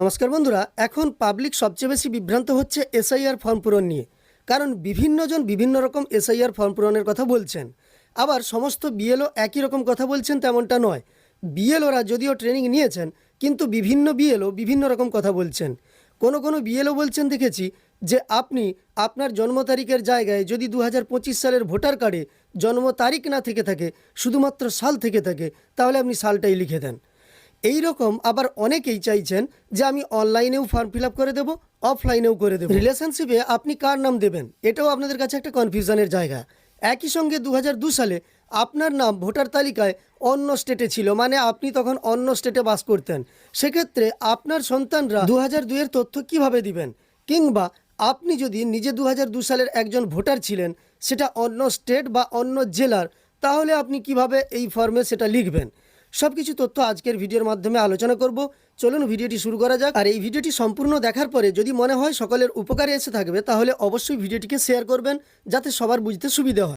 নমস্কার বন্ধুরা, এখন পাবলিক সবচেয়ে বেশি বিভ্রান্ত হচ্ছে এসআইআর ফর্ম পূরণ নিয়ে। কারণ বিভিন্নজন বিভিন্ন রকম এসআইআর ফর্ম পূরণের কথা বলছেন। আবার সমস্ত বিএলও একই রকম কথা বলছেন তেমনটা নয়। বিএলওরা যদিও ট্রেনিং নিয়েছেন, কিন্তু বিভিন্ন বিএলও বিভিন্ন রকম কথা বলছেন। কোনো কোনো বিএলও বলছেন, দেখেছি, যে আপনি আপনার জন্ম তারিখের জায়গায় যদি দু হাজার পঁচিশ সালের ভোটার কার্ডে জন্ম তারিখ না থেকে থাকে, শুধুমাত্র সাল থেকে থাকে, তাহলে আপনি সালটাই লিখে দেন। এই রকম আবার অনেকেই চাইছেন যে আমি অনলাইনেও ফর্ম ফিল করে দেবো অফলাইনেও করে দেবো। রিলেশনশিপে আপনি কার নাম দেবেন? এটাও আপনাদের কাছে একটা কনফিউশনের জায়গা। একই সঙ্গে দু সালে আপনার নাম ভোটার তালিকায় অন্য স্টেটে ছিল মানে আপনি তখন অন্য স্টেটে বাস করতেন। সেক্ষেত্রে আপনার সন্তানরা দু হাজার দুইয়ের তথ্য কীভাবে দিবেন? কিংবা আপনি যদি নিজে দু সালের একজন ভোটার ছিলেন, সেটা অন্য স্টেট বা অন্য জেলার, তাহলে আপনি কীভাবে এই ফর্মে সেটা লিখবেন? সব কিছু তথ্য আজকের ভিডিওর মাধ্যমে আলোচনা করব। চলুন ভিডিওটি শুরু করা যাক। আর এই ভিডিওটি সম্পূর্ণ দেখার পরে যদি মনে হয় সকলের উপকারে এসে থাকবে, তাহলে অবশ্যই ভিডিওটিকে শেয়ার করবেন, যাতে সবার বুঝতে সুবিধা হয়।